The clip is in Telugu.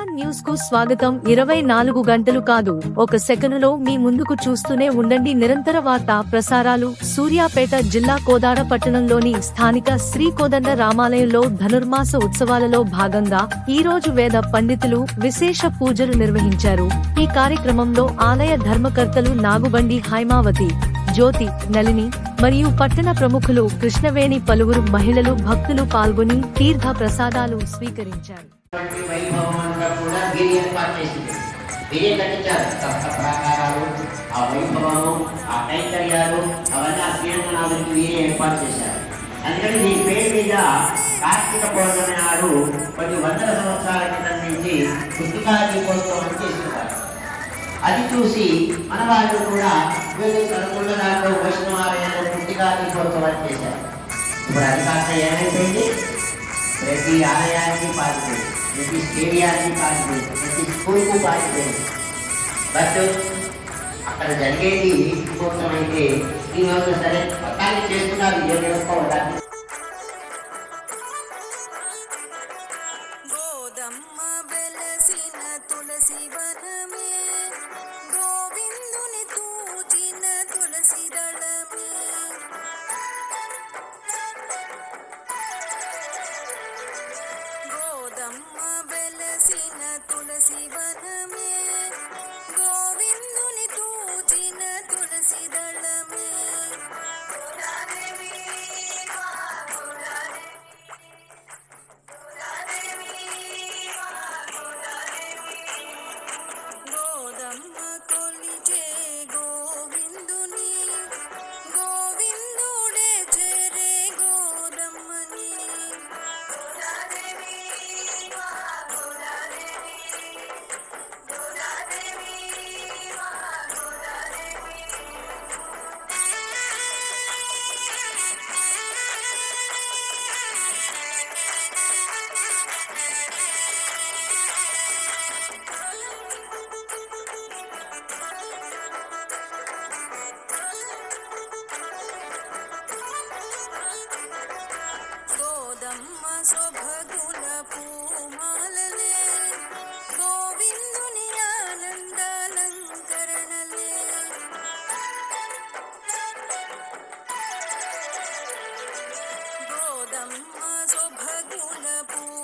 కు స్వాగతం. ఇరవై నాలుగు గంటలు కాదు. ఒక సెకనులో మీ ముందుకు చూస్తూనే ఉండండి నిరంతర వార్తా ప్రసారాలు. సూర్యాపేట జిల్లా కోదాడ పట్టణంలోని స్థానిక శ్రీ కోదండ రామాలయంలో ధనుర్మాస ఉత్సవాలలో భాగంగా ఈ రోజు వేద పండితులు విశేష పూజలు నిర్వహించారు. ఈ కార్యక్రమంలో ఆలయ ధర్మకర్తలు నాగుబండి హైమావతి జ్యోతి నలిని మరియు పట్టణ ప్రముఖులు కృష్ణవేణి పలువురు మహిళలు భక్తులు పాల్గొని తీర్థ ప్రసాదాలు స్వీకరించారు. అందుకని పేరు మీద కార్తీక పౌర్ణమి నాడు కొన్ని వందల సంవత్సరాల క్రితం నుంచి పుస్తకా కోసం చేస్తున్నారు. అది చూసి మన వాళ్ళు కూడా వీళ్ళు కనుకున్న దాంట్లో వైష్ణవాలయంలో పుట్టిగా దీపోత్సవాలు చేశారు. ఇప్పుడు అది కాస్త ఏమైపోయింది? ప్రతి ఆలయానికి పారిపోయింది. ప్రతి స్టేడియానికి పారిపోయింది. ప్రతి స్కూల్కు పారిపోయింది. బట్ అక్కడ జరిగేది దీపోత్సవం అయితే ఈరోజు సరే పట్టాన్ని చేస్తున్నారు. ఏ నేర్చుకోవడానికి గోదమ్మ తులసి వన గోదమ్మ శోభగుల పూమాలలే గోవిందుని ఆనందాలంకరణలే గోదమ్మ శోభగుల పూమాలలే